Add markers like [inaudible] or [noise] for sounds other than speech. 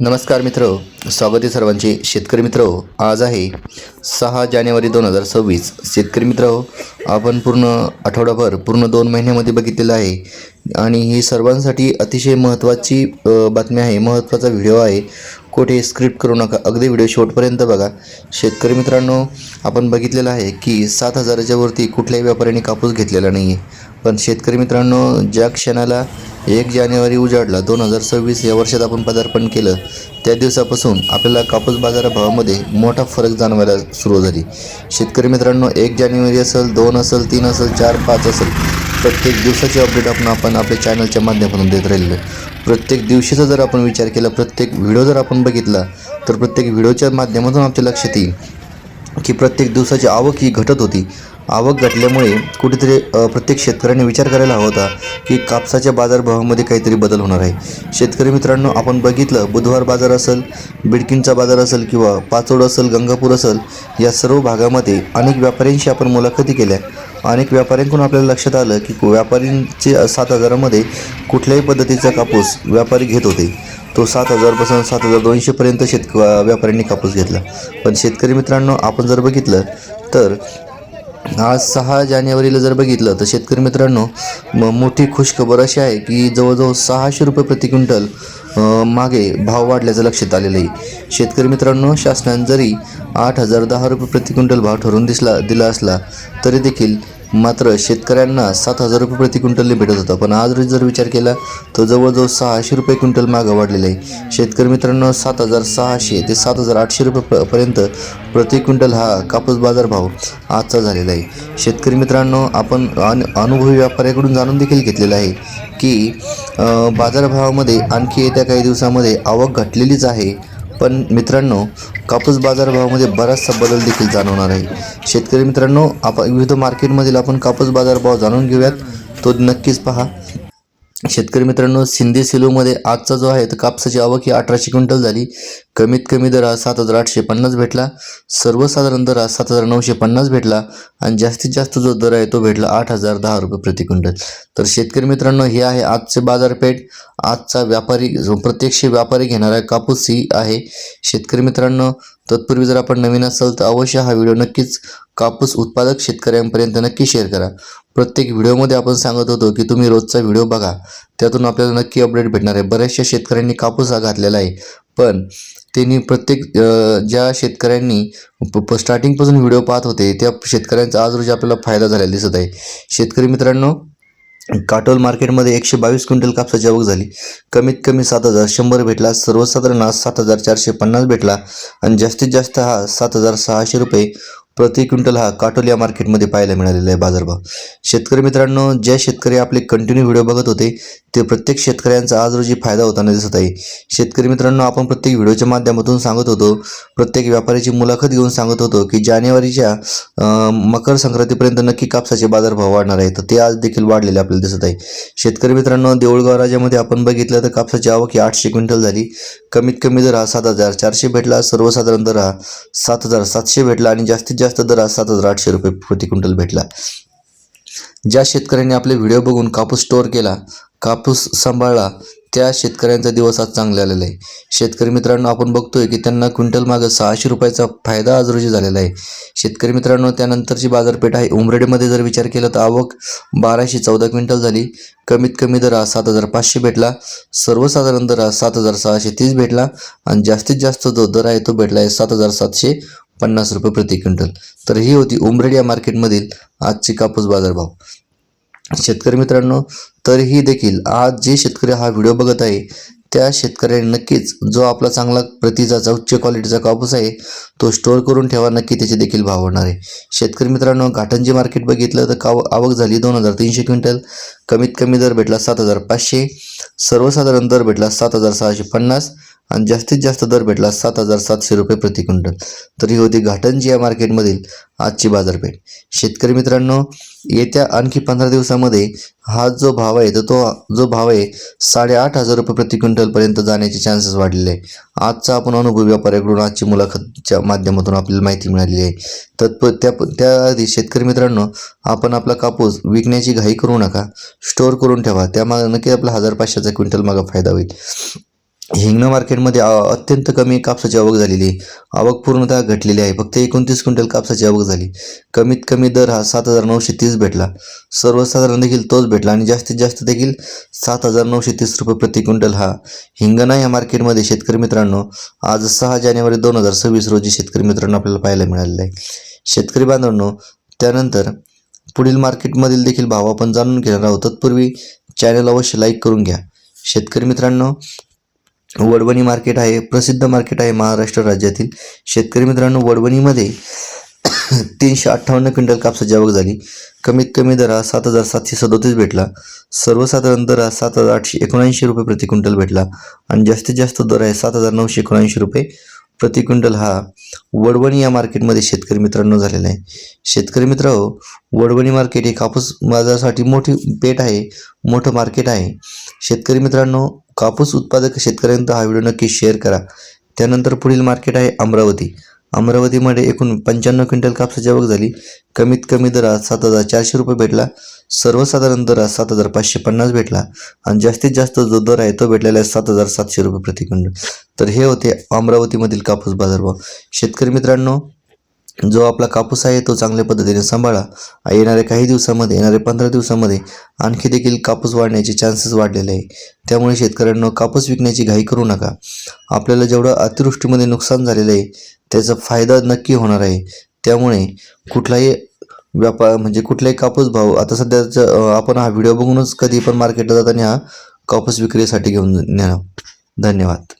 नमस्कार मित्र स्वागत आहे सर्वांचे. शेतकरी मित्र आज आहे सहा जानेवारी दोन हजार सव्वीस. शेतकरी मित्र आपण पूर्ण आठवडाभर पूर्ण दोन महिन्यामध्ये बघितलेलं आहे. आणि ही सर्वांसाठी अतिशय महत्त्वाची बातमी आहे. महत्त्वाचा व्हिडिओ आहे. कुठे स्क्रिप्ट करू नका. अगदी व्हिडिओ शेवटपर्यंत बघा. शेतकरी मित्रांनो आपण बघितलेलं आहे की सात हजाराच्या वरती कुठल्याही व्यापाऱ्यांनी कापूस घेतलेला नाही आहे पण शेतकरी मित्रांनो ज्या क्षणाला एक जानेवारी उजाडला दोन हजार सव्वीस या वर्षात आपण पदार्पण केलं त्या दिवसापासून आपल्याला कापूस बाजाराभावामध्ये मोठा फरक जाणवायला सुरू झाली. शेतकरी मित्रांनो एक जानेवारी असेल दोन असेल तीन असेल चार पाच असेल प्रत्येक दिवसाची अपडेट आपण आपण आपल्या चॅनलच्या माध्यमातून देत राहिलो प्रत्येक दिवशीचा जर आपण विचार केला प्रत्येक व्हिडिओ जर आपण बघितला तर प्रत्येक व्हिडिओच्या माध्यमातून आपल्या लक्षात येईल की प्रत्येक दिवसाची आवक ही घटत होती. आवक घटल्यामुळे कुठेतरी प्रत्येक शेतकऱ्याने विचार करायला हवा होता की कापसाच्या बाजारभावामध्ये काहीतरी बदल होणार आहे. शेतकरी मित्रांनो आपण बघितलं बुधवार बाजार असेल बिडकिनचा बाजार असेल किंवा पाचोड असेल गंगापूर असेल या सर्व भागामध्ये अनेक व्यापाऱ्यांशी आपण मुलाखती केल्या. अनेक व्यापाऱ्यांकडून आपल्याला लक्षात आलं की व्यापाऱ्यांचे सात हजारामध्ये कुठल्याही पद्धतीचा कापूस व्यापारी घेत होते. तो सात हजारपासून सात हजार दोनशेपर्यंत शेतक व्यापाऱ्यांनी कापूस घेतला. पण शेतकरी मित्रांनो आपण जर बघितलं तर आज सहा जानेवारीला जर बघितलं तर शेतकरी मित्रांनो म मोठी खुशखबर अशी आहे की जवळजवळ सहाशे रुपये प्रति क्विंटल मागे भाव वाढल्याचं लक्षात आलेलं आहे. शेतकरी मित्रांनो शासनाने जरी आठ हजार दहा रुपये प्रति क्विंटल भाव ठरवून दिसला दिला असला तरी देखील मात्र शेतकऱ्यांना सात हजार रुपये प्रति क्विंटलने भेटत होता. पण आज जर विचार केला तर जवळजवळ सहाशे रुपये क्विंटल मागं वाढलेलं आहे. शेतकरी मित्रांनो सात हजार सहाशे ते सात हजार आठशे रुपये पर्यंत प्रति क्विंटल हा कापूस बाजार भाव आजचा झालेला आहे. शेतकरी मित्रांनो आपण अन अनुभवी व्यापाऱ्याकडून जाणून देखील घेतलेलं आहे की बाजारभावामध्ये आणखी येत्या काही दिवसामध्ये आवक घटलेलीच आहे. पण मित्रांनो कापूस बाजारभावामध्ये बराचसा बदल देखील जाणवणार आहे. शेतकरी मित्रांनो आपण विविध मार्केटमधील आपण कापूस बाजारभाव जाणून घेऊयात. तो नक्कीच पहा. शेतकरी मित्रांनो सिंधी सिलोमध्ये आजचा जो आहे तर कापसाची आवक ही अठराशे क्विंटल झाली. कमीत कमी दर हा सात हजार आठशे पन्नास भेटला. सर्वसाधारण दर हा सात हजार नऊशे पन्नास भेटला आणि जास्तीत जास्त जो दर आहे तो भेटला आठ हजार दहा रुपये प्रति क्विंटल. तर शेतकरी मित्रांनो हे आहे आजचे बाजारपेठ. आजचा व्यापारी जो प्रत्यक्ष व्यापारी घेणारा कापूस ही आहे. शेतकरी मित्रांनो तत्पूर्वी जर आपण नवीन असाल तर अवश्य हा व्हिडिओ नक्कीच कापूस उत्पादक शेतकऱ्यांपर्यंत नक्की शेअर करा. प्रत्येक व्हिडिओमध्ये आपण सांगत होतो की तुम्ही रोजचा व्हिडिओ बघा. त्यातून आपल्याला नक्की अपडेट भेटणार आहे. बऱ्याचशा शेतकऱ्यांनी कापूस हा घातलेला आहे. पण त्यांनी प्रत्येक ज्या शेतकऱ्यांनी प- प- स्टार्टिंगपासून व्हिडिओ पाहत होते त्या शेतकऱ्यांचा आज रोजी आपल्याला फायदा झालेला दिसत आहे. शेतकरी मित्रांनो काटोल मार्केटमध्ये एकशे बावीस क्विंटल कापसाची आवक झाली. कमीत कमी सात हजार शंभर भेटला सर्वसाधारण आज सात हजार चारशे पन्नास भेटला आणि जास्तीत जास्त हा सात हजार सहाशे रुपये प्रति क्विंटल हा काटोल या मार्केटमध्ये पाहायला मिळालेला आहे बाजारभाव. शेतकरी मित्रांनो ज्या शेतकरी आपले कंटिन्यू व्हिडिओ बघत होते ते प्रत्येक शेतकऱ्यांचा आज रोजी फायदा होताना दिसत आहे. शेतकरी मित्रांनो आपण प्रत्येक व्हिडिओच्या माध्यमातून सांगत होतो प्रत्येक व्यापाऱ्याची मुलाखत घेऊन सांगत होतो की जानेवारीच्या मकर संक्रांतीपर्यंत नक्की कापसाचे बाजारभाव वाढणार आहे तर ते आज देखील वाढलेले आपल्याला दिसत आहे. शेतकरी मित्रांनो देऊळगाव राजामध्ये आपण बघितलं तर कापसाची आवक ही आठशे क्विंटल झाली. कमीत कमी दर हा सात हजार चारशे भेटला सर्वसाधारण दर हा सात हजार सातशे भेटला आणि जास्तीत जास्त दर हा सात हजार आठशे रुपये प्रति क्विंटल भेटला. ज्या शेतकऱ्यांनी आपले व्हिडिओ बघून कापूस स्टोअर केला कापूस सांभाळला. त्या शेतकऱ्यांचा दिवस आज चांगला आलेला आहे. शेतकरी मित्रांनो आपण बघतोय की त्यांना क्विंटल मागं सहाशे रुपयाचा फायदा आज रोजी झालेला आहे. शेतकरी मित्रांनो त्यानंतरची बाजारपेठ आहे. उमरेडमध्ये जर विचार केला तर आवक बाराशे चौदा क्विंटल झाली. कमीत कमी दर सात हजार पाचशे भेटला. सर्वसाधारण दर हा सात हजार सहाशे तीस भेटला. आणि जास्तीत जास्त जो दर आहे तो भेटला आहे सात हजार सातशे पन्नास रुपये प्रति क्विंटल. तर ही होती उमरेड या मार्केटमधील आजची कापूस बाजारभाव. शेतकरी मित्रांनो तरीही देखील आज जे शेतकरी हा व्हिडिओ बघत आहे त्या शेतकऱ्यांनी नक्कीच जो आपला चांगला प्रतीचा उच्च क्वालिटीचा कापूस आहे तो स्टोअर करून ठेवा नक्की त्याचे देखील भाव होणार आहे. शेतकरी मित्रांनो घाटंजी मार्केट बघितलं तर काव आवक झाली दोन हजार तीनशे क्विंटल. कमीत कमी दर भेटला सात हजार पाचशे. सर्वसाधारण दर भेटला सात हजार सहाशे पन्नास. आणि जास्तीत जास्त दर भेटला सात हजार सातशे रुपये प्रति क्विंटल. तर ही होती घाटंजी या मार्केटमधील आजची बाजारपेठ. शेतकरी मित्रांनो येत्या आणखी पंधरा दिवसामध्ये हा जो भाव आहे तर तो जो भाव आहे साडेआठ हजार रुपये प्रति क्विंटलपर्यंत जाण्याचे चान्सेस वाढलेले आहे. आजचा आपण अनुभव व्यापाऱ्याकडून आजची मुलाखतच्या माध्यमातून आपल्याला माहिती मिळालेली आहे. तत्प त्या त्याआधी शेतकरी मित्रांनो आपण आपला कापूस विकण्याची घाई करू नका स्टोअर करून ठेवा त्यामागे नक्की आपला हजार पाचशेचा क्विंटल मागा फायदा होईल. हिंगणा मार्केटमध्ये अत्यंत कमी कापसाची आवक झालेली आहे. आवक पूर्णतः घटलेली आहे. फक्त एकोणतीस क्विंटल कापसाची आवक झाली. कमीत कमी दर हा सात हजार नऊशे तीस भेटला. सर्वसाधारण देखील तोच भेटला आणि जास्तीत जास्त देखील सात हजार नऊशे तीस रुपये प्रति क्विंटल हा. हिंगणा या मार्केटमध्ये शेतकरी मित्रांनो आज सहा जानेवारी दोन हजार सव्वीस रोजी शेतकरी मित्रांनो आपल्याला पाहायला मिळालेलं आहे. शेतकरी बांधवांनो त्यानंतर पुढील मार्केटमधील देखील भाव आपण जाणून घेणार आहोत. तत्पूर्वी चॅनल अवश्य लाईक करून घ्या. शेतकरी मित्रांनो वडवणी मार्केट आहे प्रसिद्ध मार्केट आहे महाराष्ट्र राज्यातील. शेतकरी मित्रांनो वडवणीमध्ये [coughs] तीनशे अठ्ठावन्न क्विंटल कापसाची आवक झाली. कमीत कमी दर हा सात हजार सातशे सदोतीस भेटला. सर्वसाधारण दर हा सात हजार आठशे एकोणऐंशी रुपये प्रति क्विंटल भेटला. आणि जास्तीत जास्त दर आहे सात हजार नऊशे एकोणऐंशी रुपये. प्रति क्विंटल हा वडवणी या मार्केटमध्ये शेतकरी मित्रांनो झालेला आहे. शेतकरी मित्र वडवणी मार्केट हे कापूस बाजारासाठी मोठी पेठ आहे मोठं मार्केट आहे. शेतकरी मित्रांनो कापूस उत्पादक शेतकऱ्यांचा हा व्हिडिओ नक्की शेअर करा. त्यानंतर पुढील मार्केट आहे अमरावती. अमरावतीमध्ये एकूण पंच्याण्णव क्विंटल कापसाची आवक झाली. कमीत कमी दरात सात हजार चारशे रुपये भेटला. सर्वसाधारण दर सात हजार पाचशे पन्नास भेटला आणि जास्तीत जास्त जो दर आहे तो भेटलेला आहे सात हजार सातशे रुपये प्रति क्विंटल तर हे होते अमरावतीमधील कापूस बाजारभाव. शेतकरी मित्रांनो जो आपला कापूस आहे तो चांगल्या पद्धतीने सांभाळा. येणाऱ्या काही दिवसामध्ये येणाऱ्या पंधरा दिवसामध्ये आणखी देखील कापूस वाढण्याचे चान्सेस वाढलेले आहे. त्यामुळे शेतकऱ्यांना कापूस विकण्याची घाई करू नका. आपल्याला जेवढं अतिवृष्टीमध्ये नुकसान झालेलं आहे त्याचा फायदा नक्की होणार आहे. त्यामुळे कुठलाही व्यापार म्हणजे कुठलाही कापूस भाव आता सध्याचं आपण हा व्हिडिओ बघूनच कधी पण मार्केटला जाताना हा कापूस विक्रीसाठी घेऊन नेणार. धन्यवाद.